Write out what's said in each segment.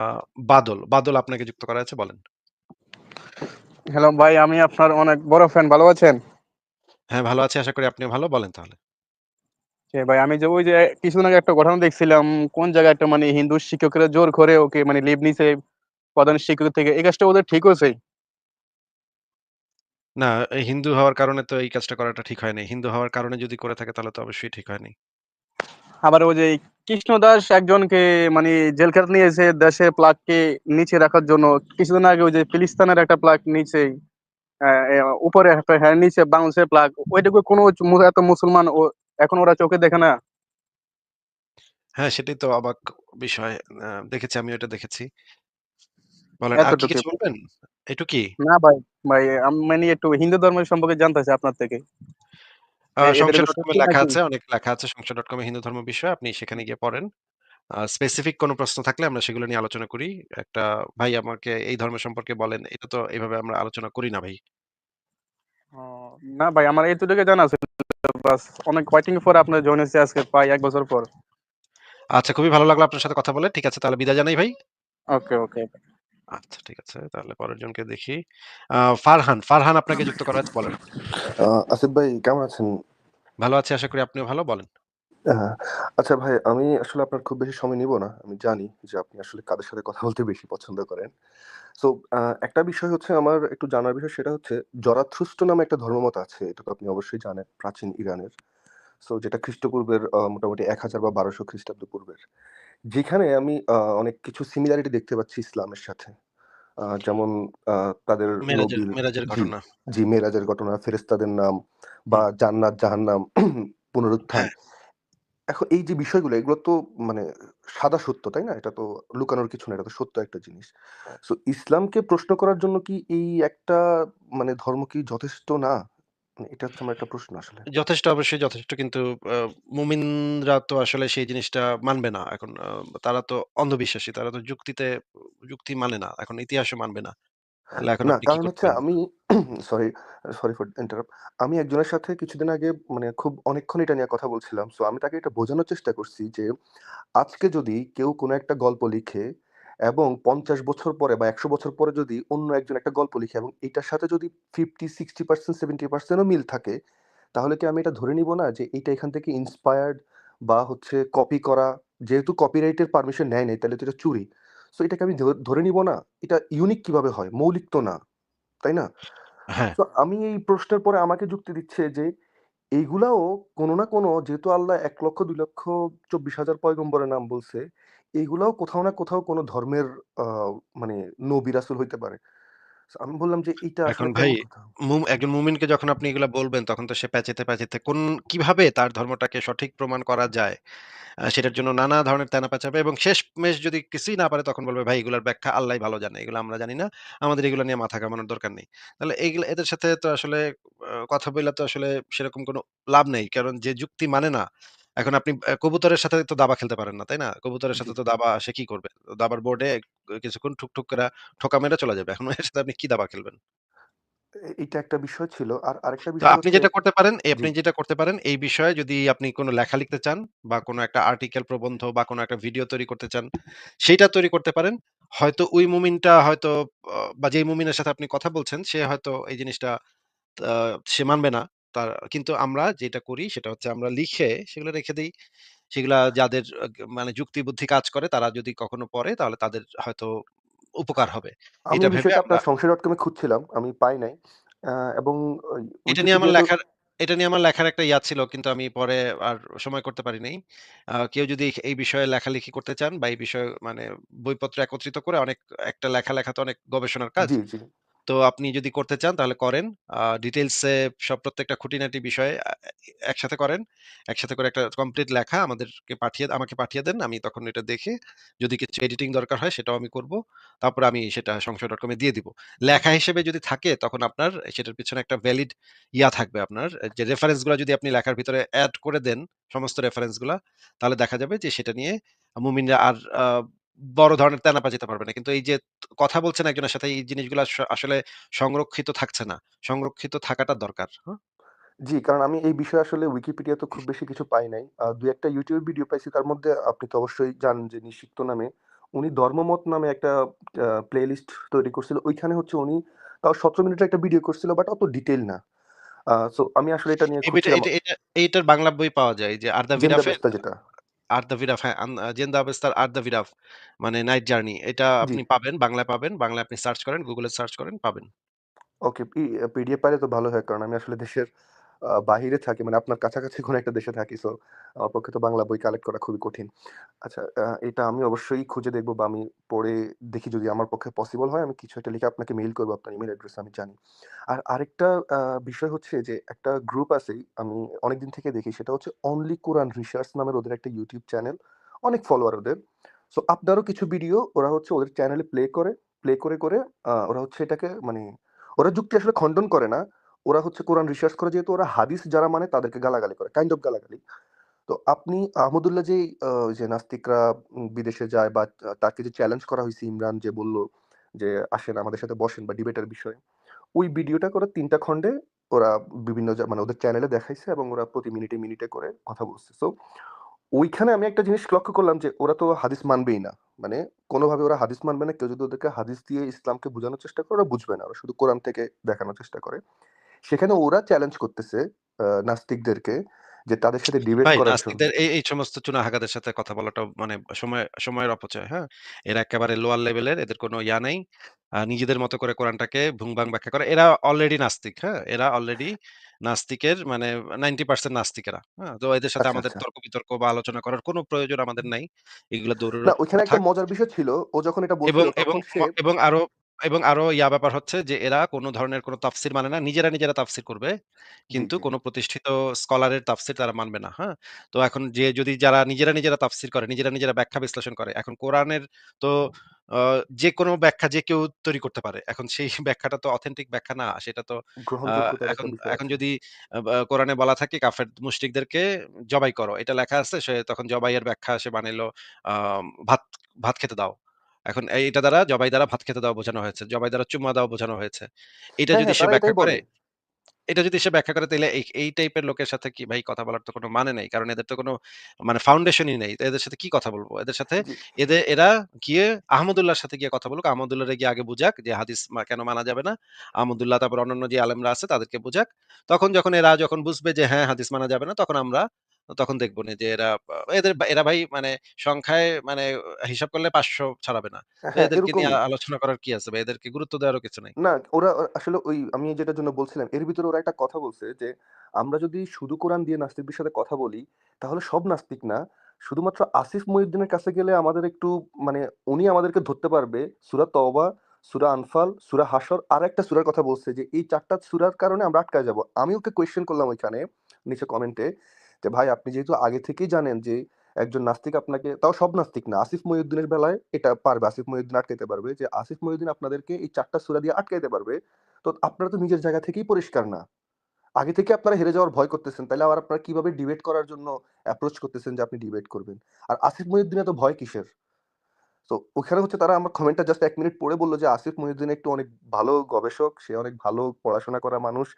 আ বাদল, বাদল আপনাকে যুক্ত করা আছে বলেন। হ্যালো ভাই, আমি আপনার অনেক বড় ফ্যান। ভালো আছেন? হ্যাঁ, ভালো আছি। আশা করি আপনিও ভালো। বলেন তাহলে। জি ভাই, আমি যে ওই যে কিছুদিন আগে একটা ঘটনা দেখছিলাম, কোন জায়গায় একটা মানে হিন্দু শিক্ষকেরা জোর করে ওকে মানে লিভ নিছে প্রধান শিক্ষক থেকে। এই কাজটা ওদের ঠিক হইছে? না, এই হিন্দু হওয়ার কারণে তো এই কাজটা করাটা ঠিক হয় নাই। হিন্দু হওয়ার কারণে যদি করে থাকে তাহলে তো অবশ্যই ঠিক হয়নি। আবার ওই যে কৃষ্ণ দাস একজনকে মানে জেলখানাতে নিয়েছে দেশের প্লাগকে নিচে রাখার জন্য। কিছুদিন আগে ওই যে ফিলিস্তিনের একটা প্লাগ নিচে উপরে হ্যাঁ, নিচে বাংলাদেশের প্লাগ। ওইটুকু কোনো এত মুসলমান ও এখন ওরা চোখে দেখে না? হ্যাঁ, সেটাই তো অবাক বিষয়। দেখেছি আমি ওটা দেখেছি। বলেন আর কি কিছু বলবেন? এটুকুই? না ভাই, ভাই আমি মানে একটু হিন্দু ধর্মের সম্পর্কে জানতে চাই আপনার থেকে। লেখা আছে, অনেক লেখা আছে হিন্দু ধর্ম বিষয়ে। আপনি সেখানে গিয়ে পড়েন। স্পেসিফিক কোনো প্রশ্ন থাকলে আমরা সেগুলো নিয়ে আলোচনা করি। একটা ভাই আমাকে এই ধর্ম সম্পর্কে বলেন। এটা তো এভাবে আমরা আলোচনা করি না ভাই। না ভাই আমার এতটুকু জানা আছে। বাস অনেক ওয়েটিং পরে আপনার জয়েন হইছি আজকে প্রায় ১ বছর পর। আচ্ছা, খুবই ভালো লাগল আপনার সাথে কথা বলে। ঠিক আছে, তাহলে বিদায় জানাই ভাই। ওকে, ওকে। আচ্ছা, ঠিক আছে। তাহলে পরের জনকে দেখি। ফারহান, ফারহান আপনাকে যুক্ত করা বলেন। আসিফ ভাই কেমন আছেন? ভালো আছি। আশা করি আপনিও ভালো। বলেন। আ আচ্ছা ভাই, আমি আসলে আপনার খুব বেশি সময় নিব না। আমি জানি যে আপনি আসলে কাদের সাথে কথা বলতে বেশি পছন্দ করেন। সো একটা বিষয় হচ্ছে আমার একটু জানার বিষয় সেটা হচ্ছে জরাথ্রুস্ট নামে একটা ধর্মমত আছে। এটা তো আপনি অবশ্যই জানেন প্রাচীন ইরানের। সো যেটা খ্রিস্টপূর্বের মোটামুটি ১০০০ বা ১২০০ খ্রিস্টাব্দ পূর্বের। যেখানে আমি অনেক কিছু সিমিলারিটি দেখতে পাচ্ছি ইসলামের সাথে। যেমন তাদের মেরাজের, জি, ঘটনা। জি মেরাজের ঘটনা, ফেরেস্তাদের নাম বা। জান্নাত, জাহান্নাম, পুনরুত্থান। হ্যাঁ। এখন এই যে বিষয়গুলো এগুলো তো মানে সাদা সত্য, তাই না? এটা তো লুকানোর কিছু না। এটা তো সত্য একটা জিনিস। সো ইসলামকে প্রশ্ন করার জন্য কি এই একটা মানে ধর্ম কি যথেষ্ট না? এটা হচ্ছে আমার একটা প্রশ্ন আসলে। যথেষ্ট অবশ্যই যথেষ্ট কিন্তু আ মুমিনরা তো আসলে সেই জিনিসটা মানবে না। এখন আ তারা তো অন্ধবিশ্বাসী। তারা তো যুক্তিতে যুক্তি মানে না। এখন ইতিহাসও মানবে না। তাহলে এখন না, আপনি কি কারণ হচ্ছে? আমি সরি, সরি ফর ইন্টারাপ্ট। আমি একজনের সাথে কিছুদিন আগে মানে খুব অনেকক্ষণ এটা নিয়ে কথা বলছিলাম। সো আমি তাকে এটা বোঝানোর চেষ্টা করছি যে, আজকে যদি কেউ কোনো একটা গল্প লিখে এবং ৫০ বছর পরে বা ১০০ বছর পরে যদি অন্য একজন একটা গল্প লিখে এবং এটার সাথে যদি ফিফটি সিক্সটি পার্সেন্ট সেভেন্টি পার্সেন্টও মিল থাকে, তাহলে কি আমি এটা ধরে নিব না যে এইটা এখান থেকে ইন্সপায়ার্ড বা হচ্ছে কপি করা। যেহেতু কপিরাইটের পারমিশন নেয় নাই, তাহলে তো এটা চুরি। সো এটাকে আমি ধরে নিব না? এটা ইউনিক কীভাবে হয়? মৌলিক তো না। তাই না? হ্যাঁ। তো আমি এই প্রশ্নের পরে আমাকে যুক্তি দিচ্ছে যে, এইগুলাও কোনো না কোনো যেহেতু আল্লাহ ১,০০,০০০ ২,৪০,০০০ পয়গম্বরের নাম বলছে, এগুলাও কোথাও না কোথাও কোনো ধর্মের মানে নবী রাসূল হইতে পারে। আমি বললাম যে, "এইটা এখন আসলে ভাই কেমন কথা?" মুম একজন মুমিনকে যখন আপনি এগুলা বলবেন তখন তো সে প্যাচেতে, প্যাচেতে কোন কীভাবে তার ধর্মটাকে সঠিক প্রমাণ করা যায় সেটার জন্য নানা ধরনের তেনা পেঁচাবে এবং শেষমেষ যদি কিছুই না পারে তখন বলবে, "ভাই এগুলার ব্যাখ্যা আল্লাহই ভালো জানে। এগুলো আমরা জানি না। আমাদের এগুলো নিয়ে মাথা ঘামানোর দরকার নেই।" তাহলে এইগুলা এদের সাথে তো আসলে কথা বললে তো আসলে সেরকম কোনো লাভ নেই। কারণ যে যুক্তি মানে না, এখন আপনি কবুতরের সাথে তো দাবা খেলতে পারেন না, তাই না? কবুতরের সাথে তো দাবা সে কি করবে? দাবার বোর্ডে কিছুক্ষণ ঠুক, ঠুক কইরা ঠোকা মেরে চলে যাবে। এখন এর সাথে আপনি কি দাবা খেলবেন? এটা একটা বিষয় ছিল। আর আরেকটা বিষয় আপনি যেটা করতে পারেন, এই আপনি যেটা করতে পারেন এই বিষয়ে যদি আপনি কোনো লেখা লিখতে চান বা কোনো একটা আর্টিকেল প্রবন্ধ বা কোনো একটা ভিডিও তৈরি করতে চান, সেটা তৈরি করতে পারেন। হয়তো ওই মুমিনটা হয়তো বা যেই মুমিনের সাথে আপনি কথা বলছেন সে হয়তো এই জিনিসটা সে মানবে না। তার কিন্তু আমরা যেটা করি সেটা হচ্ছে আমরা লিখে সেগুলো রেখে দেই। সেগুলা যাদের আ মানে যুক্তি বুদ্ধি কাজ করে তারা যদি কখনো পড়ে তাহলে তাদের হয়তো উপকার হবে। আমি এটা ভেবে বিষয়টা আমরা আপনার সংশয়.com এ খুঁজছিলাম। আমি পাই নাই। আ এবং ওই এটা নিয়ে আমার লেখার এটা নিয়ে আমার লেখার একটা ইয়া ছিল কিন্তু আমি পরে আর সময় করতে পারি নাই। আ কেউ যদি এই বিষয়ে লেখালেখি করতে চান বা এই বিষয়ে মানে বইপত্র একত্রিত করে অনেক একটা লেখা লেখা তো অনেক গবেষণার কাজ। জি, জি। তো আপনি যদি করতে চান তাহলে করেন। ডিটেলসে সব প্রত্যেকটা খুঁটিনাটি বিষয়ে একসাথে করেন। একসাথে করে একটা কমপ্লিট লেখা আমাদেরকে পাঠিয়ে, আমাকে পাঠিয়ে দেন। আমি তখন এটা দেখে যদি কিছু এডিটিং দরকার হয় সেটাও আমি করব। তারপরে আমি সেটা সংশয়.com এ দিয়ে দিব। লেখা হিসেবে যদি থাকে তখন আপনার সেটার পিছনে একটা ভ্যালিড ইয়া থাকবে আপনার যে রেফারেন্সগুলো যদি আপনি লেখার ভিতরে অ্যাড করে দেন, সমস্ত রেফারেন্সগুলো তাহলে দেখা যাবে যে সেটা নিয়ে মুমিনরা আর বড় ধরনের তেনা পাচিতে পারবে না। কিন্তু এই যে কথা বলছেন একজনের সাথে এই জিনিসগুলো আস আসলে সংরক্ষিত থাকছে না। সংরক্ষিত থাকাটা দরকার। হ্যাঁ? জি, কারণ আমি এই বিষয়ে আসলে উইকিপিডিয়াতে খুব বেশি কিছু পাই নাই। আ ২-১ টা YouTube ভিডিও পাইছি। তার মধ্যে আপনি তো অবশ্যই জানেন যে নিষিক্ত নামে উনি 'ধর্মমত' নামে একটা আ প্লেলিস্ট তৈরি করছিল। ওইখানে হচ্ছে উনি তাও ১৭ মিনিটের একটা ভিডিও করছিল বাট অত ডিটেইল না। আ সো আমি আসলে এটা নিয়ে এই বইটা খুঁজছিলাম এটা এটা এইটার বাংলা বই পাওয়া যায় যে 'জেন্দা ভিরাফের বেস্তা' যেটা। আর্দা ভিরাফ হ্যাঁ, জেন্দা আবেস্তার আর্দা ভিরাফ মানে নাইট জার্নি এটা আপনি পাবেন, বাংলায় পাবেন। বাংলায় আপনি সার্চ করেন, গুগলে সার্চ করেন পাবেন। ওকে পিডিএফ পাইলে তো ভালো হয়। কারণ আমি আসলে দেশের বাহিরে থাকি। মানে আপনার কাছাকাছি কোনো একটা দেশে থাকি। সো আমার পক্ষে তো বাংলা বই কালেক্ট করা খুবই কঠিন। আচ্ছা এটা আমি অবশ্যই খুঁজে দেখব বা আমি পড়ে দেখি যদি আমার পক্ষে পসিবল হয় আমি কিছু একটা লিখে আপনাকে মেইল করব। আপনার ইমেল অ্যাড্রেস আমি জানি। আর আরেকটা বিষয় হচ্ছে যে একটা গ্রুপ আছে আমি অনেকদিন থেকে দেখি সেটা হচ্ছে অনলি কোরআন রিসার্চ নামের ওদের একটা ইউটিউব চ্যানেল। অনেক ফলোয়ার ওদের। সো আপনারও কিছু ভিডিও ওরা হচ্ছে ওদের চ্যানেলে প্লে করে, প্লে করে, করে ওরা হচ্ছে এটাকে মানে ওরা যুক্তি আসলে খণ্ডন করে না। ওরা হচ্ছে কোরআন রিসার্চ করে যেহেতু ওরা হাদিস যারা মানে তাদেরকে গালাগালি করে। কাইন্ড অফ গালাগালি। তো আপনি আহমদুল্লাহ আ যে নাস্তিকরা বিদেশে যায় বা তাকে যে চ্যালেঞ্জ করা হয়েছে ইমরান যে বলল যে, "আসেন আমাদের সাথে বসেন" বা ডিবেটের বিষয়ে। ওই ভিডিওটা করে ৩ টা খন্ডে ওরা বিভিন্ন মানে ওদের চ্যানেলে দেখাইছে এবং ওরা প্রতি মিনিটে, মিনিটে করে কথা বলছে। সো ওইখানে আমি একটা জিনিস লক্ষ্য করলাম যে ওরা তো হাদিস মানবেই না। মানে কোনোভাবে ওরা হাদিস মানবে না। কেউ যদি ওদেরকে হাদিস দিয়ে ইসলামকে বোঝানোর চেষ্টা করে ওরা বুঝবে না। ওরা শুধু কোরআন থেকে দেখানোর চেষ্টা করে। সেখানে ওরা চ্যালেঞ্জ করতেছে নাস্তিকদেরকে যে তাদের সাথে ডিবেট করার। নাস্তিকদের এই, এই সমস্ত চুনাহাগাদের সাথে কথা বলাটাও মানে সময় সময়ের অপচয়, হ্যাঁ? এরা একেবারে লোয়ার লেভেলের এদের কোনো ইয়া নাই। নিজেদের মতো করে কোরআনটাকে ভুং-ভাং ব্যাখ্যা করে। এরা অলরেডি নাস্তিক, হ্যাঁ? এরা অলরেডি নাস্তিকের মানে 90% নাস্তিক এরা, হ্যাঁ? তো এদের সাথে আচ্ছা, আমাদের আচ্ছা। তর্ক-বিতর্ক বা আলোচনা করার কোনো প্রয়োজন আমাদের নাই। এগুলো দূরের না ওইখানে একটা। মজার বিষয় ছিল। ও যখন এটা এবং এবং আরও এবং আরও ইয়া ব্যাপার হচ্ছে যে এরা কোন ধরনের কোন তাফসীর মানে না। নিজেরা, নিজেরা তাফসীর করবে। জি, কিন্তু জি। কোন প্রতিষ্ঠিত স্কলারের তাফসীর তারা মানবে না। হ্যাঁ? তো এখন যে যদি যারা নিজেরা, নিজেরা তাফসীর করে, নিজেরা, নিজেরা ব্যাখ্যা বিশ্লেষণ করে। এখন কোরআনের তো আ যেকোনো ব্যাখ্যা যে কেউ তৈরি করতে পারে। এখন সেই ব্যাখ্যাটা তো অথেন্টিক ব্যাখ্যা না। সেটা তো আ গ্রহণযোগ্যতার এখন একটা বিষয় এখন আছে। যদি কোরআনে বলা থাকে কাফের মুশরিকদেরকে জবাই করো। এটা লেখা আছে সে তখন জবাইয়ের ব্যাখ্যা সে বানাইলো আ ভাত ভাত খেতে দাও। এখন এটা দ্বারা জবাই দ্বারা ভাত খেতে দাও বোঝানো হয়েছে। জবাই দ্বারা চুম্মা দাও বোঝানো হয়েছে। এটা হ্যাঁ, যদি হ্যাঁ, সে ব্যাখ্যা করে এটা যদি সে ব্যাখ্যা করে তাইলে এই, টাইপের লোকের সাথে কি ভাই কথা বলার তো কোনো মানে নেই। কারণ এদের তো কোনো মানে ফাউন্ডেশনই নেই। এদের সাথে কি কথা বলব? এদের সাথে জি। এদে এরা গিয়ে আহমদুল্লাহর সাথে গিয়ে কথা বলুক। আহমদুল্লাহরে গিয়ে আগে বুঝাক যে হাদিস কেন মানা যাবে না। আহমদুল্লাহ তারপর অন্যান্য যে আলেমরা আছে তাদেরকে বুঝাক। তখন যখন এরা যখন বুঝবে যে হ্যাঁ, হাদিস মানা যাবে না তখন আমরা তখন দেখবনে যে এরা এদের এরা ভাই মানে সংখ্যায় মানে হিসাব করলে ৫০০ ছাড়াবে না। হ্যাঁ, এদেরকে নিয়ে আলোচনা করার কি আছে ভাই? এদেরকে গুরুত্ব দেওয়ারও কিছু নাই। না, ওরা আসলে ওই আমি যেটার জন্য বলছিলাম, এর ভিতরে ওরা একটা কথা বলছে যে, আমরা যদি শুধু কোরআন দিয়ে নাস্তিকদের সাথে কথা বলি, তাহলে সব নাস্তিক না। শুধুমাত্র আসিফ মহিউদ্দিনের কাছে গেলে আমাদের একটু মানে উনি আমাদেরকে ধরতে পারবে। সুরা তওবা, সুরা আনফাল, সুরা হাসর আরেকটা সুরার কথা বলছে যে, এই চারটা সুরার কারণে আমরা আটকায় যাব। আমি ওকে কোয়েশ্চেন করলাম ওইখানে নিচে কমেন্টে যে, ভাই আপনি যেহেতু আগে থেকেই জানেন যে, একজন নাস্তিক আপনাকে তাও সব নাস্তিক না। আসিফ মহিউদ্দিনের বেলায় এটা পারবে। আসিফ মহিউদ্দিন আটকাইতে পারবে যে, আসিফ মহিউদ্দিন আপনাদেরকে এই চারটা সুরা দিয়ে আটকাইতে পারবে। তো আপনারা তো নিজের জায়গা থেকেই পরিষ্কার না। আগে থেকে আপনারা হেরে যাওয়ার ভয় করতেছেন। তাহলে আবার আপনারা কীভাবে ডিবেট করার জন্য অ্যাপ্রোচ করতেছেন যে, আপনি ডিবেট করবেন। আর আসিফ মহিউদ্দিন এত ভয় কিসের? তো ওখানে হচ্ছে তারা আমার কমেন্টটা জাস্ট এক মিনিট পড়ে বলল যে, আসিফ মহিউদ্দিন একটু অনেক ভালো গবেষক। সে অনেক ভালো পড়াশোনা করা মানুষ।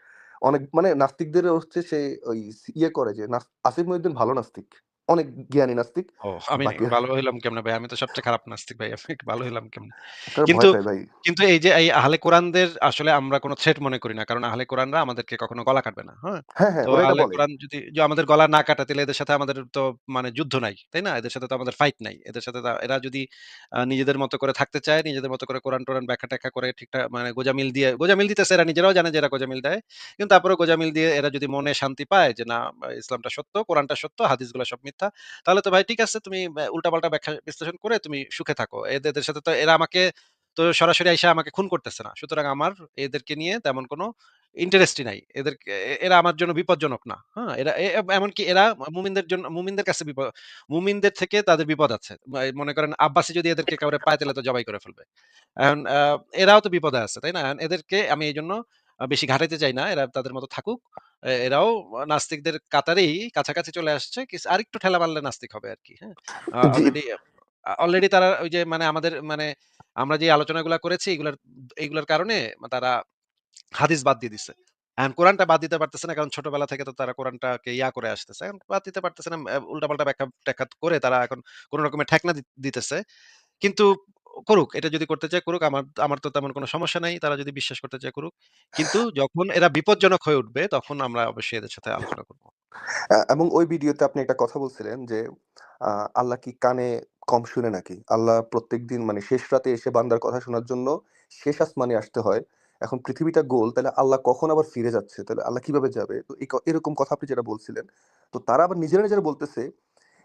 অনেক মানে নাস্তিকদের হচ্ছে সে ওই ইয়ে করে যে, আসিফ মহিউদ্দিন ভালো নাস্তিক। অনেক জ্ঞানী নাস্তিক। ও আমি বাকি ভালো হইলাম কেমনে ভাই? আমি তো সবচেয়ে খারাপ নাস্তিক ভাই। আমি ভালো হইলাম কেমনে? আপনারা কিন্তু, ভাই। কিন্তু এই যে এই আহলে কোরআনদের আসলে আমরা কোন থ্রেট মনে করি না। কারণ আহলে কোরআনরা আমাদেরকে কখনো গলা কাটবে না। হ্যাঁ? হ্যাঁ, হ্যাঁ, তো ওরা এটা আহলে বলে। কোরআন যদি য আমাদের গলা না কাটে তাইলে এদের সাথে আমাদের তো মানে যুদ্ধ নাই। তাই না? এদের সাথে তো আমাদের ফাইট নাই। এদের সাথে তা এরা যদি নিজেদের মতো করে থাকতে চায়, নিজেদের মতো করে কোরআন-টোরান ব্যাখ্যা-ট্যাখ্যা করে ঠিকঠাক মানে গোঁজামিল দিয়ে গোঁজামিল দিতেছে এরা নিজেরাও জানে যে এরা গোঁজামিল দেয়। কিন্তু তারপরেও গোঁজামিল দিয়ে এরা যদি মনে শান্তি পায় যে না ইসলামটা সত্য, কোরআনটা সত্য, হাদিসগুলা সব মিথ্যা। তাহলে তো ভাই ঠিক আছে, তুমি উল্টা-পাল্টা ব্যাখ্যা বিশ্লেষণ করে তুমি সুখে থাকো। এদের সাথে তো এরা আমাকে, তো সরাসরি আইসা আমাকে খুন করতেছে না। সুতরাং আমার এদেরকে নিয়ে তেমন কোন ইন্টারেস্টই নাই। এদেরকে এ, এরা আমার জন্য বিপজ্জনক না। হ্যাঁ? এরা এমনকি এরা মুমিনদের জন্য মুমিনদের কাছে বিপদ মুমিনদের থেকে তাদের বিপদ আছে। মনে করেন আব্বাসী যদি এদেরকে একেবারে পায় তাইলে তো জবাই করে ফেলবে। এখন এরাও তো বিপদে আছে। তাই না? এদেরকে আমি এইজন্য আ বেশি ঘাটাইতে চাই না। এরা তাদের মতো থাকুক। এরাও নাস্তিকদের কাতারেই কাছাকাছি চলে আসছে। কিস আরেকটু ঠেলা মারলে নাস্তিক হবে আরকি। হ্যাঁ? অলরেডি অলরেডি তারা ওই যে মানে আমাদের মানে আমরা যে আলোচনাগুলা করেছি এগুলার এগুলার কারণে তারা হাদিস বাদ দিয়ে দিছে। এখন কোরআনটা বাদ দিতে পারতেছে না কারণ ছোটবেলা থেকে তো তারা কোরআনটাকে ইয়া করে আসতেছে। এখন বাদ দিতে পারতেছে না। উল্টা-পাল্টা ব্যাখ্যা-ট্যাখ্যা করে তারা এখন কোন রকমের ঠেকনা দিতেছে। কিন্তু করুক। এটা যদি করতে চায় করুক। আমার আমার তো তেমন কোনো সমস্যা নাই। তারা যদি বিশ্বাস করতে চায় করুক। কিন্তু যখন এরা বিপজ্জনক হয়ে উঠবে তখন আমরা অবশ্যই এদের সাথে আলোচনা করব। এবং ওই ভিডিওতে আপনি একটা কথা বলছিলেন যে, আল্লাহ কি কানে কম শুনে নাকি? আল্লাহ প্রত্যেকদিন মানে শেষ রাতে এসে বান্দার কথা শোনার জন্য শেষ আসমানে আসতে হয়। এখন পৃথিবীটা গোল, তাহলে আল্লাহ কখন আবার ফিরে যাচ্ছে? তাহলে আল্লাহ কীভাবে যাবে? তো এরকম কথা আপনি যেটা বলছিলেন। তো তারা আবার নিজেরা, নিজেরা বলতেছে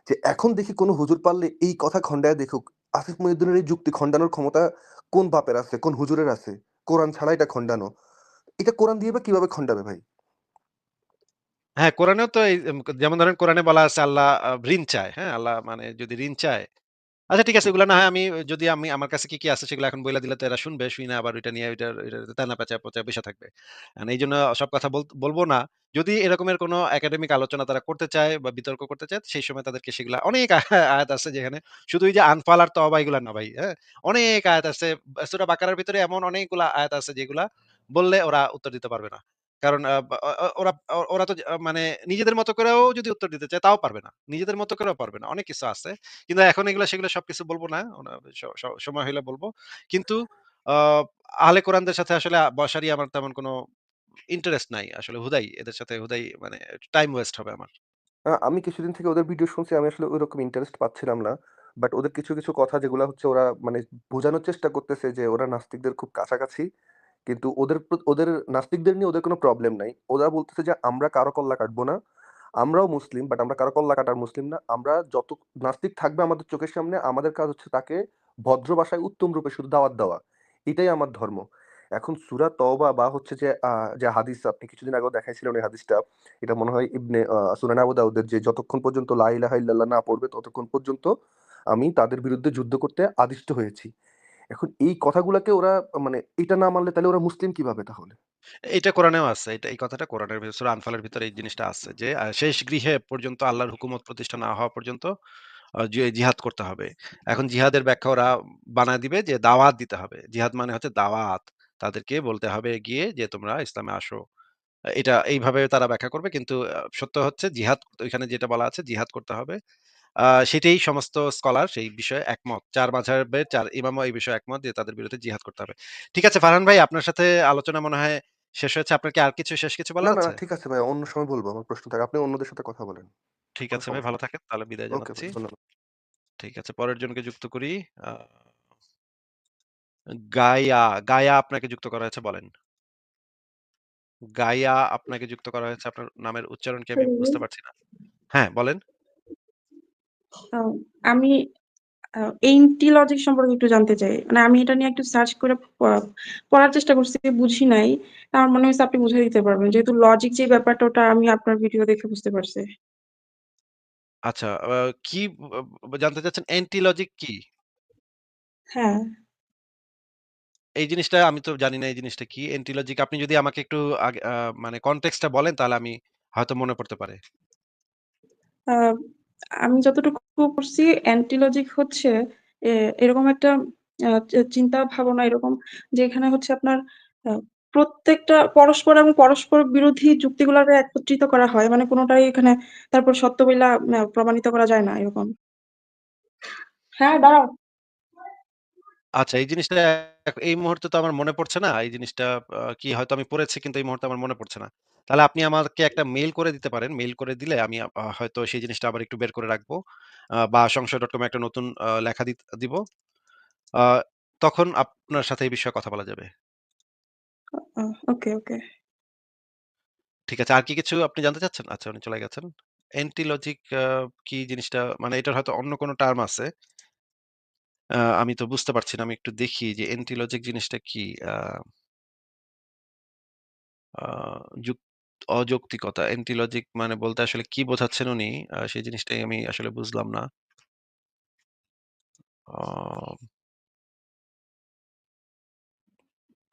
যে, এখন দেখি কোন হুজুর পারলে এই কথা খন্ডায় দেখুক। আসিফ মহিউদ্দিনের এই যুক্তি খণ্ডানোর ক্ষমতা কোন বাপের আছে? কোন হুজুরের আছে? কোরআন ছাড়া এটা খণ্ডানো এটা কোরআন দিয়ে কীভাবে খন্ডাবে ভাই? হ্যাঁ, কোরআনেও তো যেমন ধরেন কোরআনে বলা আছে আল্লাহ ঋণ চায়। হ্যাঁ? আল্লাহ মানে যদি ঋণ চায় আচ্ছা ঠিক আছে, এগুলা না হয় আমি যদি আমি আমার কাছে কি, কি আছে সেগুলো এখন বইলা দিলে তো এরা শুনবে। শুইনা আবার ওইটা নিয়ে ওইটার ওইটার তেনা পেঁচা পচায় বইসা থাকবে। এখন এইজন্য সব কথা বল বলব না। যদি এরকমের কোনো একাডেমিক আলোচনা তারা করতে চায় বা বিতর্ক করতে চায়, সেই সময় তাদেরকে সেগুলা অনেক আয়াত আছে যেখানে শুধু ওই যে আনফাল আর তওবা এগুলা না ভাই, হ্যাঁ? অনেক আয়াত আছে। সূরা বাকারার ভিতরে এমন অনেকগুলা আয়াত আছে যেগুলা বললে ওরা উত্তর দিতে পারবে না। কারণ ওরা ওরা তো মানে নিজেদের মতো করেও যদি উত্তর দিতে চায় তাও পারবে না। নিজেদের মতো করেও পারবে না। অনেক কিছু আছে। কিন্তু এখন এগুলো সেগুলো সবকিছু বলব না। সময় হইলে বলব কিন্তু আহলে কোরআনদের সাথে আসলে বসারই আমার তেমন কোনো ইন্টারেস্ট নাই। আসলে হুদাই এদের সাথে হুদাই মানে টাইম ওয়েস্ট হবে আমার। আ আমি কিছুদিন থেকে ওদের ভিডিও শুনছি। আমি আসলে ঐরকম ইন্টারেস্ট পাচ্ছিলাম না। বাট ওদের কিছু, কিছু কথা যেগুলা হচ্ছে ওরা মানে বোঝানোর চেষ্টা করতেছে যে ওরা নাস্তিকদের খুব কাছাকাছি। কিন্তু ওদের ওদের নাস্তিকদের নিয়ে ওদের কোনো প্রবলেম নাই। ওরা বলতেছে যে, আমরা কারও কল্লা কাটবো না। আমরাও মুসলিম বাট আমরা কারও কল্লা কাটার মুসলিম না। আমরা যত নাস্তিক থাকবে আমাদের চোখের সামনে, আমাদের কাজ হচ্ছে তাকে ভদ্র ভাষায় উত্তম রূপে শুধু দাওয়াত দেওয়া। এটাই আমার ধর্ম। এখন সুরা তওবা বা হচ্ছে যে যে হাদিস আপনি কিছুদিন আগেও দেখাইছিলেন ওই হাদিসটা। এটা মনে হয় ইবনে সুনান আবু দাউদের যে যতক্ষণ পর্যন্ত লা ইলাহা ইল্লাল্লাহ না পড়বে, ততক্ষণ পর্যন্ত আমি তাদের বিরুদ্ধে যুদ্ধ করতে আদিষ্ট হয়েছি। এখন এই কথাগুলাকে ওরা মানে এটা না মানলে তাহলে ওরা মুসলিম কীভাবে তাহলে? এইটা কোরআনেও আছে। এটা এই কথাটা কোরআনের ভিতরে আনফালের ভিতরে এই জিনিসটা আছে যে শেষ গৃহে পর্যন্ত আল্লাহর হুকুমত প্রতিষ্ঠা না হওয়া পর্যন্ত জিহাদ করতে হবে। এখন জিহাদের ব্যাখ্যা ওরা বানায় দিবে যে, দাওয়াত দিতে হবে। জিহাদ মানে হচ্ছে দাওয়াত। তাদেরকে বলতে হবে গিয়ে যে, তোমরা ইসলামে আসো। এটা এইভাবে তারা ব্যাখ্যা করবে। কিন্তু সত্য হচ্ছে জিহাদ, ওইখানে যেটা বলা আছে, জিহাদ করতে হবে। সেটাই সমস্ত স্কলার সেই বিষয়ে একমত। ৪ মাযহাবের ৪ ইমামও এই বিষয়ে একমত যে তাদের বিরুদ্ধে জিহাদ করতে হবে। ঠিক আছে ফারহান ভাই আপনার সাথে আলোচনা মনে হয় শেষ হয়েছে। আপনার কি আর কিছু শেষ কিছু বলার আছে? ঠিক আছে ভাই। অন্য সময় বলব। আমার প্রশ্ন থাকে। আপনি অন্যদের সাথে কথা বলেন। ঠিক আছে ভাই ভালো থাকেন। তাহলে বিদায় জানাচ্ছি। ঠিক আছে পরের জনকে যুক্ত করি। গায়া, গায়া আপনাকে যুক্ত করা হয়েছে বলেন। গায়া আপনাকে যুক্ত করা হয়েছে। আপনার নামের উচ্চারণ কি আমি বুঝতে পারছি না। হ্যাঁ, বলেন। আমি আ লজিক সম্পর্কে একটু জানতে চাই। মানে আমি এটা নিয়ে একটু সার্চ করে পড়ার চেষ্টা করছি, বুঝি নাই। আমার মনে হইছে আপনি বুঝাই দিতে পারবেন। যেহেতু লজিক যে ব্যাপারটা ওটা আমি আপনার ভিডিও দেখে বুঝতে পারছি। আচ্ছা আ কি জানতে চাচ্ছেন অ্যান্টি লজিক কি? হ্যাঁ। এই জিনিসটা আমি তো জানি না এই জিনিসটা কি? অ্যান্টি লজিক আপনি যদি আমাকে একটু আগে আ মানে কনটেক্সট টা বলেন তাহলে আমি হয়তো মনে পড়তে পারে। আমি যতটুকু করছি অ্যান্টিলজিক হচ্ছে এরকম একটা চিন্তা ভাবনা এরকম যে এখানে হচ্ছে আপনার প্রত্যেকটা পরস্পর এবং পরস্পর বিরোধী যুক্তিগুলাকে একত্রিত করা হয়। মানে কোনোটাই এখানে তারপর সত্য বইলা প্রমাণিত করা যায় না এরকম। হ্যাঁ, দাঁড়াও। আচ্ছা এই জিনিসটা এই মুহূর্তে তো আমার মনে পড়ছে না। এই জিনিসটা কি হয়তো আমি পড়েছি কিন্তু এই মুহূর্তে আমার মনে পড়ছে না। তাহলে আপনি আমাকে একটা মেইল করে দিতে পারেন। মেইল করে দিলে আমি হয়তো সেই জিনিসটা আবার একটু বের করে রাখব। বা সংশয়.com এ একটা নতুন লেখা দিত দিব। তখন আপনার সাথে এই বিষয়ে কথা বলা যাবে। ওকে, ওকে। ঠিক আছে। আর কি কিছু আপনি জানতে চাচ্ছেন? আচ্ছা উনি চলে গেছেন। এন্টিলজিক লজিক কি জিনিসটা মানে এটার হয়তো অন্য কোনো টার্ম আছে। আমি তো বুঝতে পারছি না। আমি একটু দেখি যে এন্টিলজিক জিনিসটা কি? আ আ যুক অযৌক্তিকতা। অ্যান্টি লজিক মানে বলতে আসলে কি বোঝাচ্ছেন উনি? সেই জিনিসটাই আমি আসলে বুঝলাম না।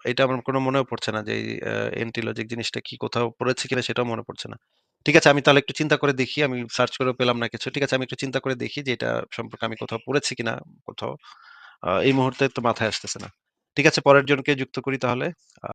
এটা আমার কোনো মনেও পড়ছে না যে এই, আ অ্যান্টি লজিক জিনিসটা কি কোথাও পড়েছি কিনা সেটাও মনে পড়ছে না। ঠিক আছে, আমি তাহলে একটু চিন্তা করে দেখি। আমি সার্চ করেও পেলাম না কিছু। ঠিক আছে, আমি একটু চিন্তা করে দেখি যে এটা সম্পর্কে আমি কোথাও পড়েছি কিনা, কোথাও। এই মুহূর্তে তো মাথায় আসতেছে না। ঠিক আছে, পরের জনকে যুক্ত করি তাহলে।